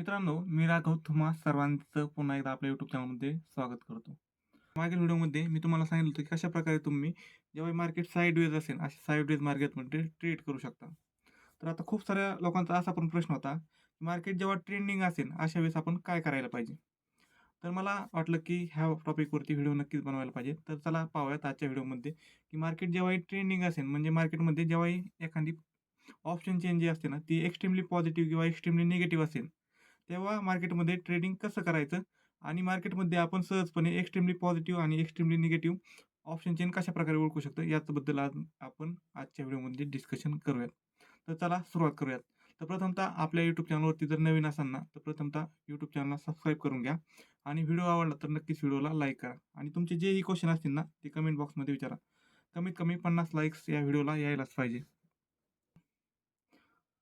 मित्रांनो मी राघव तुम्हा सर्वांचं पुन्हा एकदा आपल्या यूट्यूब चॅनलमध्ये स्वागत करतो. मागील व्हिडिओमध्ये मी तुम्हाला सांगितलं होतं की कशा प्रकारे तुम्ही जेव्हा मार्केट साईडवेज असेल अशा साईडवेज मार्केटमध्ये ट्रेड करू शकता. तर आता खूप साऱ्या लोकांचा असा पण प्रश्न होता मार्केट जेव्हा ट्रेंडिंग असेल अशा वेळेस आपण काय करायला पाहिजे? तर मला वाटलं की ह्या टॉपिकवरती व्हिडिओ नक्कीच बनवायला पाहिजे. तर चला पाहूयात आजच्या व्हिडिओमध्ये की मार्केट जेव्हाही ट्रेंडिंग असेल म्हणजे मार्केटमध्ये जेव्हाही एखादी ऑप्शन चेंज जी असते ना ती एक्स्ट्रीमली पॉझिटिव्ह किंवा एक्स्ट्रीमली निगेटिव्ह असेल तेव्हा मार्केटमध्ये ट्रेडिंग कसं करायचं? आणि मार्केटमध्ये आपण सहजपणे एक्स्ट्रीमली पॉझिटिव्ह आणि एक्स्ट्रीमली निगेटिव्ह ऑप्शन चेन कशा प्रकारे ओळखू शकतो? याचबद्दल आज आपण आजच्या व्हिडिओमध्ये डिस्कशन करूयात. तर चला सुरुवात करूयात. तर प्रथमतः आपल्या यूट्यूब चॅनलवरती जर नवीन असाल ना तर प्रथमतः यूट्यूब चॅनलला सबस्क्राईब करून घ्या. आणि व्हिडिओ आवडला तर नक्कीच व्हिडिओला लाईक करा. आणि तुमचे जेही क्वेश्चन असतील ना ते कमेंट बॉक्समध्ये विचारा. कमीत कमी पन्नास लाईक्स या व्हिडिओला यायलाच पाहिजे.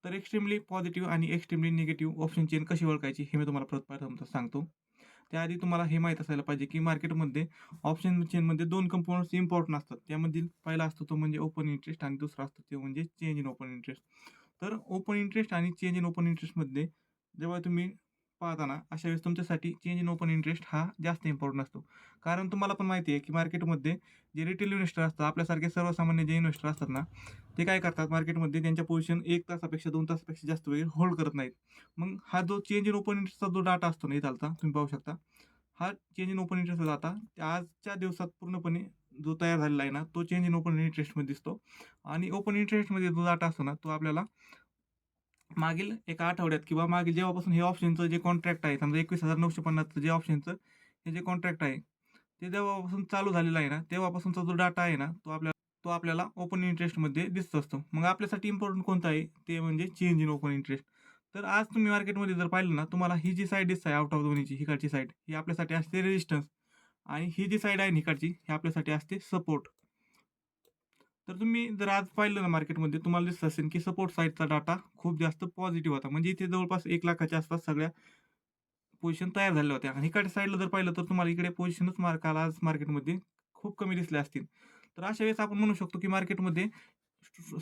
तर एक्स्ट्रीमली पॉझिटिव्ह आणि एक्स्ट्रीमली निगेटिव्ह ऑप्शन चेन कशी ओळखायची हे मी तुम्हाला प्रथम सांगतो. त्याआधी तुम्हाला हे माहीत असायला पाहिजे की मार्केटमध्ये ऑप्शन चेनमध्ये दोन कंपोनंट्स इम्पॉर्टंट असतात. त्यामधील पहिला असतो तो म्हणजे ओपन इंटरेस्ट आणि दुसरा असतो तो म्हणजे चेंज इन ओपन इंटरेस्ट तर ओपन इंटरेस्ट आणि चेंज इन ओपन इंटरेस्टमध्ये जेव्हा तुम्ही पाहताना अशा वेळेस तुमच्यासाठी चेंज इन ओपन इंटरेस्ट हा जास्त इम्पॉर्टंट असतो. कारण तुम्हाला पण माहिती आहे की मार्केटमध्ये जे रिटेल इन्व्हेस्टर असतात आपल्यासारखे सर्वसामान्य जे इन्व्हेस्टर असतात ना ते काय करतात मार्केटमध्ये त्यांच्या पोझिशन एक तासापेक्षा दोन तासापेक्षा जास्त वेळ होल्ड करत नाहीत. मग हा जो चेंज इन ओपन इंटरेस्टचा जो डाटा असतो ना इथालचा तुम्ही पाहू शकता. हा चेंज इन ओपन इंटरेस्टचा आता आजच्या दिवसात पूर्णपणे जो तयार झालेला आहे ना तो चेंज इन ओपन इंटरेस्टमध्ये दिसतो. आणि ओपन इंटरेस्टमध्ये जो डाटा असतो ना तो आपल्याला मागील एका आठवड्यात किंवा मागील जेव्हापासून हे ऑप्शनचं जे कॉन्ट्रॅक्ट आहे समजा एकवीस हजार नऊशे पन्नासचं जे ऑप्शनचं हे जे कॉन्ट्रॅक्ट आहे ते जेव्हापासून चालू झालेलं आहे ना तेव्हापासूनचा जो डाटा आहे ना तो आपल्याला तो आपल्याला ओपन इंटरेस्टमध्ये दिसत असतो. मग आपल्यासाठी इम्पॉर्टंट कोणतं आहे? ते म्हणजे चेंज इन ओपन इंटरेस्ट तर आज तुम्ही मार्केटमध्ये जर पाहिलं ना तुम्हाला ही जी साईड दिसत आहे आउट ऑफ दोन्हीची हिकडची साईड ही आपल्यासाठी असते रेजिस्टन्स आणि ही जी साईड आहे हिकडची ही आपल्यासाठी असते सपोर्ट तर तुम्ही जर आज पाहिलं ना मार्केटमध्ये तुम्हाला दिसत असेल की सपोर्ट साईडचा डाटा खूप जास्त पॉझिटिव्ह होता. म्हणजे इथे जवळपास एक लाखाच्या आसपास सगळ्या पोझिशन तयार झाल्या होत्या. आणि इकडे साईडला जर पाहिलं तर तुम्हाला इकडे पोझिशनच मार्काला आज मार्केटमध्ये खूप कमी दिसल्या असतील. तर अशा वेळेस आपण म्हणू शकतो की मार्केटमध्ये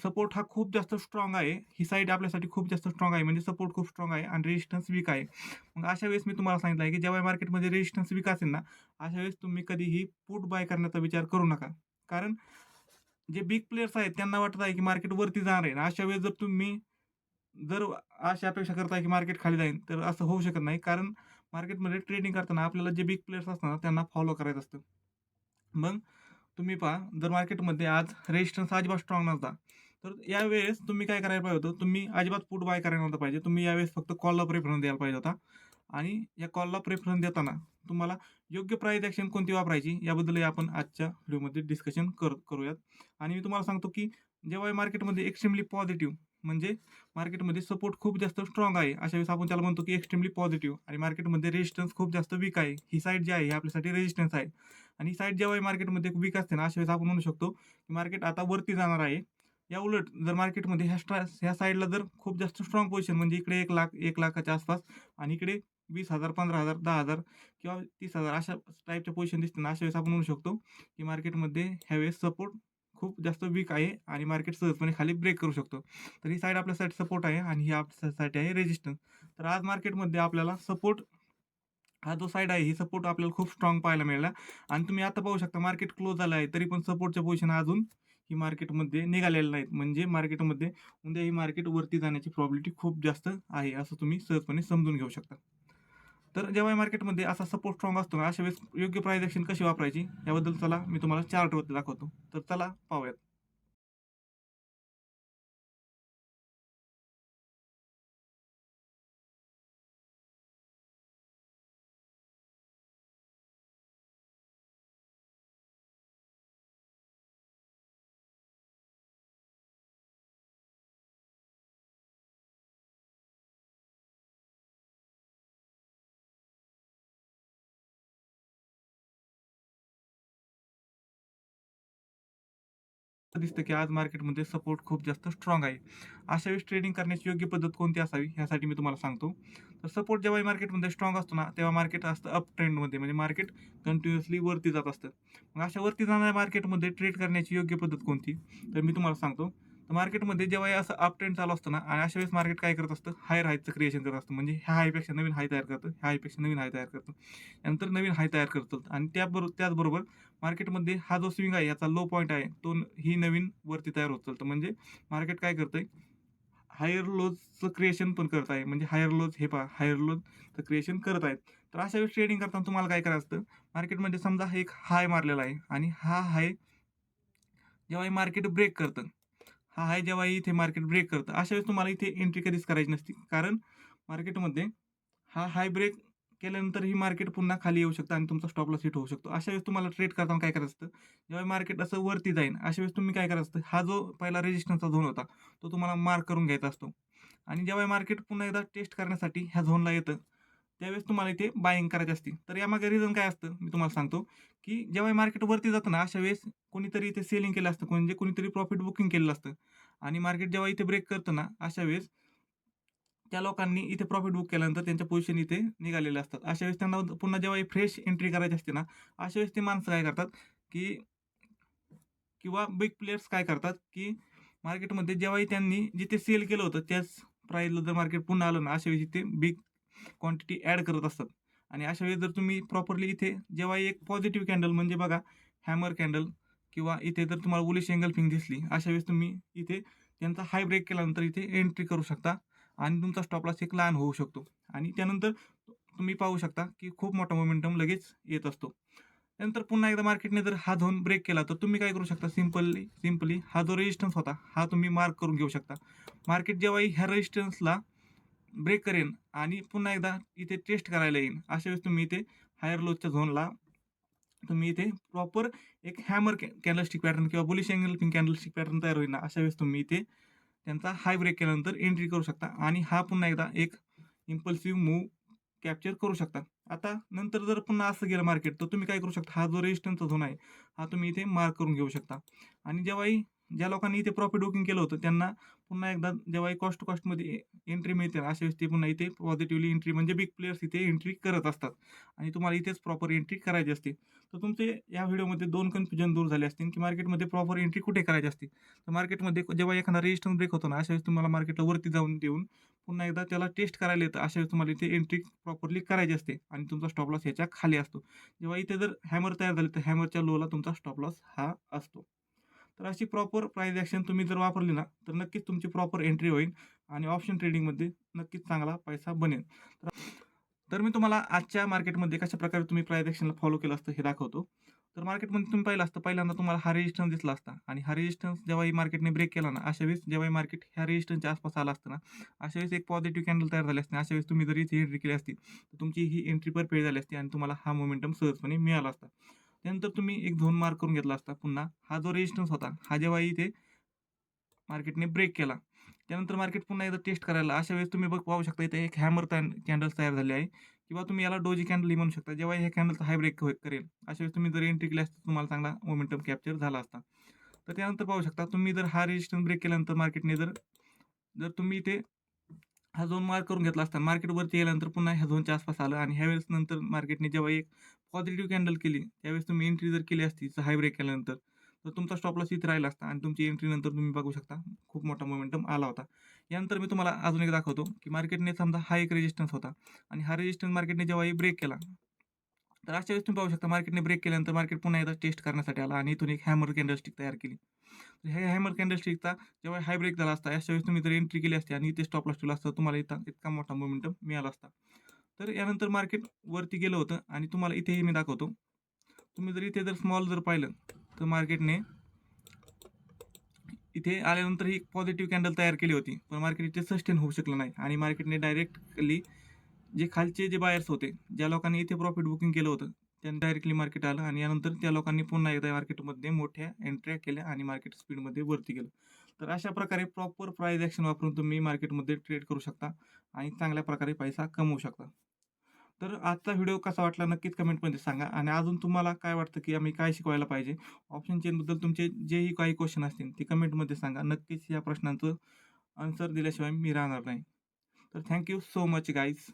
सपोर्ट हा खूप जास्त स्ट्रॉंग आहे. ही साईड आपल्यासाठी खूप जास्त स्ट्रॉंग आहे. म्हणजे सपोर्ट खूप स्ट्रॉंग आहे आणि रेजिस्टन्स वीक आहे. मग अशा वेळेस मी तुम्हाला सांगितलं आहे की जेव्हा मार्केटमध्ये रेजिस्टन्स वीक असेल ना अशा वेळेस तुम्ही कधीही पुट बाय करण्याचा विचार करू नका. कारण जे बिग प्लेयर्स आहेत त्यांना वाटत आहे की मार्केट वरती जाणार आहे. अशा वेळेस जर तुम्ही जर अशी अपेक्षा करताय की मार्केट खाली जाईल तर असं होऊ शकत नाही. कारण मार्केटमध्ये ट्रेडिंग करताना आपल्याला जे बिग प्लेयर्स असतात ना त्यांना फॉलो करायचं असतं. मग तुम्ही पहा जर मार्केटमध्ये आज रेजिस्टन्स अजिबात स्ट्रॉंग नव्हता तर यावेळेस तुम्ही काय करायला पाहिजे होतं? तुम्ही अजिबात पुट बाय करायला नव्हतं पाहिजे. तुम्ही यावेळेस फक्त कॉलला प्रेफरन्स द्यायला पाहिजे होता. आणि या कॉलला प्रेफरन्स देताना तुम्हाला योग्य प्राईज ॲक्शन कोणती वापरायची याबद्दलही आपण आजच्या व्हिडिओमध्ये डिस्कशन कर करूयात. आणि मी तुम्हाला सांगतो की जेव्हा मार्केटमध्ये एक्स्ट्रीमली पॉझिटिव्ह म्हणजे मार्केटमध्ये सपोर्ट खूप जास्त स्ट्रॉंग आहे अशा वेळेस आपण त्याला म्हणतो की एक्स्ट्रीमली पॉझिटिव्ह आणि मार्केटमध्ये रेजिस्टन्स खूप जास्त वीक आहे. ही साईड जी आहे ही आपल्यासाठी रेजिस्टन्स आहे. आणि ही साईड जेव्हा मार्केटमध्ये वीक असते ना अशा वेळेस आपण म्हणू शकतो की मार्केट आता वरती जाणार आहे. या उलट जर मार्केटमध्ये ह्या स्ट्रा ह्या साईडला जर खूप जास्त स्ट्रॉंग पोझिशन म्हणजे इकडे एक लाख एक लाखाच्या आसपास आणि इकडे वीस हजार पंधरा हजार दहा हजार किंवा तीस हजार अशा टाईपच्या पोझिशन दिसते ना अशा वेळेस आपण म्हणू शकतो की मार्केटमध्ये ह्यावेळेस सपोर्ट खूप जास्त वीक आहे आणि मार्केट सहजपणे खाली ब्रेक करू शकतो. तर ही साईड आपल्यासाठी सपोर्ट आहे आणि ही आपल्यासाठी आहे रेजिस्टन्स तर आज मार्केटमध्ये आपल्याला सपोर्ट हा जो साईड आहे ही सपोर्ट आपल्याला खूप स्ट्रॉंग पाहायला मिळाला. आणि तुम्ही आता पाहू शकता मार्केट क्लोज झालं आहे तरी पण सपोर्टच्या पोझिशन अजून ही मार्केटमध्ये निघालेलं नाहीत. म्हणजे मार्केटमध्ये उद्या ही मार्केट वरती जाण्याची प्रॉबिलिटी खूप जास्त आहे असं तुम्ही सहजपणे समजून घेऊ शकता. तर जेव्हा मार्केटमध्ये असा सपोर्ट स्ट्रॉंग असतो ना अशा वेळेस योग्य प्राईज ॲक्शन कशी वापरायची? याबद्दल चला मी तुम्हाला चार्टवरती दाखवतो. तर चला पाहूयात. दिसतं की आज मार्केटमध्ये सपोर्ट खूप जास्त स्ट्रॉंग आहे. अशा वेळेस ट्रेडिंग करण्याची योग्य पद्धत कोणती असावी ह्यासाठी मी तुम्हाला सांगतो. तर सपोर्ट जेव्हा मार्केटमध्ये स्ट्रॉंग असतो ना तेव्हा मार्केट असतं अप ट्रेंडमध्ये म्हणजे मार्केट कंटिन्युअसली वरती जात असतं. मग अशा वरती जाणाऱ्या मार्केटमध्ये ट्रेड करण्याची योग्य पद्धत कोणती? तर मी तुम्हाला सांगतो. तर मार्केटमध्ये जेव्हा असं अप ट्रेंड चालू असतं ना आणि अशा वेळेस मार्केट काय करत असतं? हायर हायचं क्रिएशन करत असतं. म्हणजे ह्या हायपेक्षा नवीन हाय तयार करतं ह्या हायपेक्षा नवीन हाय तयार करतं. नंतर नवीन हाय तयार करतं आणि त्याबरोबर त्याचबरोबर मार्केटमध्ये हा जो स्विंग आहे याचा लो पॉईंट आहे तो ही नवीन वरती तयार होत चालतं. म्हणजे मार्केट काय करतंय? हायर लोजचं क्रिएशन पण करत आहे. म्हणजे हायर लोज हे पहा हायर लोजचं क्रिएशन करत आहेत. तर अशा वेळेस ट्रेडिंग करताना तुम्हाला काय करायचं असतं? मार्केटमध्ये समजा हा एक हाय मारलेला आहे. आणि हा हाय जेव्हा हे मार्केट ब्रेक करतं हा हाय जेव्हा इथे मार्केट ब्रेक करतं अशा वेळेस तुम्हाला इथे एंट्री कधीच करायची नसती. कारण मार्केटमध्ये हा हाय ब्रेक केल्यानंतर ही मार्केट पुन्हा खाली येऊ शकतं आणि तुमचा स्टॉप लॉस हिट होऊ शकतो. अशा वेळेस तुम्हाला ट्रेड करताना काय करायचं असतं? जेव्हा मार्केट असं वरती जाईल अशा वेळेस तुम्ही काय करायचं असतं? हा जो पहिला रेजिस्टन्सचा झोन होता तो तुम्हाला मार्क करून घ्यायचा असतो. आणि जेव्हा मार्केट पुन्हा एकदा टेस्ट करण्यासाठी ह्या झोनला येतं त्यावेळेस तुम्हाला इथे बाईंग करायची असते. तर यामागे रिझन काय असतं? मी तुम्हाला सांगतो की जेव्हा मार्केट वरती जातं ना अशा वेळेस कोणीतरी इथे सेलिंग केलं असतं म्हणजे कोणीतरी प्रॉफिट बुकिंग केलेलं असतं. आणि मार्केट जेव्हा इथे ब्रेक करतं ना अशा वेळेस त्या लोकांनी इथे प्रॉफिट बुक केल्यानंतर त्यांच्या पोझिशन इथे निघालेल्या असतात. अशा वेळेस त्यांना पुन्हा जेव्हा फ्रेश एंट्री करायची असते ना अशा वेळेस ते माणसं काय करतात की किंवा बिग प्लेयर्स काय करतात की मार्केटमध्ये जेव्हाही त्यांनी जिथे सेल केलं होतं त्याच प्राईजला जर मार्केट पुन्हा आलं ना अशा वेळेस इथे बिग क्वांटिटी ॲड करत असतात. आणि अशा वेळी जर तुम्ही प्रॉपरली इथे जेव्हा एक पॉझिटिव्ह कॅन्डल म्हणजे बघा हॅमर कॅन्डल किंवा इथे जर तुम्हाला उलिश एंगल फिंग दिसली अशा वेळेस तुम्ही इथे त्यांचा हाय ब्रेक केल्यानंतर इथे एंट्री करू शकता आणि तुमचा स्टॉपलास एक लहान होऊ शकतो. आणि त्यानंतर तुम्ही पाहू शकता की खूप मोठा मोमेंटम लगेच येत असतो. त्यानंतर पुन्हा एकदा मार्केटने जर हा झोन ब्रेक केला तर तुम्ही काय करू शकता? सिम्पली सिम्पली हा जो रेजिस्टन्स होता हा तुम्ही मार्क करून घेऊ शकता. मार्केट जेव्हाही ह्या रेजिस्टन्सला ब्रेक करेन आणि पुन्हा एकदा इथे टेस्ट करायला येईन. अशा वेळेस तुम्ही इथे हायर लोजच्या झोनला तुम्ही इथे प्रॉपर एक हॅमर कॅन्डलस्टिक पॅटर्न किंवा bullish angle pink candlestick pattern तयार होईल. ना अशा वेळेस तुम्ही इथे त्यांचा हाय ब्रेक केल्यानंतर एंट्री करू शकता आणि हा पुन्हा एकदा एक इम्पल्सिव्ह मूव कॅप्चर करू शकता. आता नंतर जर पुन्हा असं गेलं मार्केट तर तुम्ही काय करू शकता? हा जो रेजिस्टन्सचा झोन आहे हा तुम्ही इथे मार्क करून घेऊ शकता. आणि जेव्हाही ज्या लोकांनी इथे प्रॉफिट बुकिंग केलं होतं त्यांना पुन्हा एकदा जेव्हाही कॉस्ट कॉस्टमध्ये एंट्री मिळते ना अशा वेळेस ते पुन्हा इथे पॉझिटिव्हली एंट्री म्हणजे बिग प्लेयर्स इथे एंट्री करत असतात. आणि तुम्हाला इथेच प्रॉपर एंट्री करायची असते. तर तुमचे या व्हिडिओमध्ये दोन कन्फ्युजन दूर झाले असतील की मार्केटमध्ये प्रॉपर एंट्री कुठे करायची असते? तर मार्केटमध्ये जेव्हा एखादा रेजिस्टन्स ब्रेक होतो ना अशा वेळेस तुम्हाला मार्केटला वरती जाऊन देऊन पुन्हा एकदा त्याला टेस्ट करायला येतं. अशा वेळेस तुम्हाला इथे एंट्री प्रॉपरली करायची असते आणि तुमचा स्टॉप लॉस ह्याच्या खाली असतो. जेव्हा इथे जर हॅमर तयार झाले तर हॅमरच्या लोला तुमचा स्टॉप लॉस हा असतो. तर अशी प्रॉपर प्राईज ॲक्शन तुम्ही जर वापरली ना तर नक्कीच तुमची प्रॉपर एंट्री होईल आणि ऑप्शन ट्रेडिंगमध्ये नक्कीच चांगला पैसा बनेल. तर तर मी तुम्हाला आजच्या मार्केटमध्ये कशा प्रकारे तुम्ही प्राईज ॲक्शनला फॉलो केलं असतं हे दाखवतो. तर मार्केटमध्ये तुम्ही पाहिलं असतं पहिल्यांदा तुम्हाला हा रेजिस्टन्स दिसला असता आणि हा रेजिस्टन्स जेव्हाही मार्केटने ब्रेक केला ना अशा वेळेस जेव्हाही मार्केट ह्या रेजिस्टन्सच्या आसपास आला असतं ना अशा वेळेस एक पॉझिटिव्ह कॅन्डल तयार झाले असते. अशा वेळेस तुम्ही जरी इथे एंट्री केली असती तर तुमची ही एंट्री परफेक्ट झाली असती आणि तुम्हाला हा मोमेंटम सहजपणे मिळाला असता. त्यानंतर तुम्ही एक दोन मार्क करून घेतला असता पुन्हा. हा जो रेजिस्टन्स होता हा जेव्हा इथे मार्केटने ब्रेक केला त्यानंतर मार्केट पुन्हा एकदा टेस्ट करायला. अशा वेळेस तुम्ही बघ पाहू शकता इथे एक हॅमर कॅन्डल्स तयार झाले आहे. किंवा तुम्ही याला डोजी कॅन्डल म्हणू शकता. जेव्हा ह्या कॅन्डल हाय ब्रेक करेल अशा वेळेस तुम्ही जर एंट्री केली असता तुम्हाला चांगला मोमेंटम कॅप्चर झाला असता. तर त्यानंतर पाहू शकता तुम्ही जर हा रेजिस्टन्स ब्रेक केल्यानंतर मार्केटने जर जर तुम्ही इथे हा झोन मार्क करून घेतला असता. मार्केटवरती गेल्यानंतर पुन्हा ह्या झोनच्या आसपास आलं आणि ह्यावेळेस नंतर मार्केटने जेव्हा एक पॉझिटिव्ह कॅन्डल केली त्यावेळेस तुम्ही एंट्री जर केली असती हाय ब्रेक केल्यानंतर तर तुमचा स्टॉप लॉस इथे राहिला असता आणि तुमची एंट्री नंतर तुम्ही बघू शकता खूप मोठा मोमेंटम आला होता. यानंतर मी तुम्हाला अजून एक दाखवतो की मार्केटने समजा हा एक रेजिस्टन्स होता आणि हा रेजिस्टन्स मार्केटने जेव्हाही ब्रेक केला तर अशा वेळेस तुम्ही पाहू शकता मार्केटने ब्रेक केल्यानंतर मार्केट पुन्हा एकदा टेस्ट करण्यासाठी आला आणि इथून एक हॅमर कॅन्डलस्टिक तयार केली. तर हे हॅमर कॅन्डलस्टिकचा जेव्हा हाय ब्रेक झाला असता अशा वेळेस तुम्ही जर एंट्री केली असते आणि इथे स्टॉप लॉस ठेवला असता तुम्हाला इथं इतका मोठा मोमेंटम मिळाला असता. तर यानंतर मार्केट वरती गेलं होतं आणि तुम्हाला इथेही मी दाखवतो. तुम्ही जर इथे जर स्मॉल जर पाहिलं तर मार्केटने इथे आल्यानंतर ही पॉझिटिव्ह कॅन्डल तयार केली होती. पण मार्केट इथे सस्टेन होऊ शकलं नाही आणि मार्केटने डायरेक्टली जे खालचे जे बायर्स होते ज्या लोकांनी इथे प्रॉफिट बुकिंग केलं होतं त्यांनी डायरेक्टली मार्केट आलं आणि यानंतर त्या लोकांनी पुन्हा एकदा मार्केटमध्ये मोठ्या एंट्र्या केल्या आणि मार्केट स्पीडमध्ये वरती गेलं. तर अशा प्रकारे प्रॉपर प्राईज ॲक्शन वापरून तुम्ही मार्केटमध्ये ट्रेड करू शकता आणि चांगल्या प्रकारे पैसा कमवू शकता. तर आजचा व्हिडिओ कसा वाटला नक्कीच कमेंटमध्ये सांगा आणि अजून तुम्हाला काय वाटतं की आम्ही काय शिकवायला पाहिजे? ऑप्शन चेनबद्दल तुमचे जेही काही क्वेश्चन असतील ते कमेंटमध्ये सांगा. नक्कीच या प्रश्नांचं आन्सर दिल्याशिवाय मी राहणार नाही. तर थँक्यू सो मच गाईज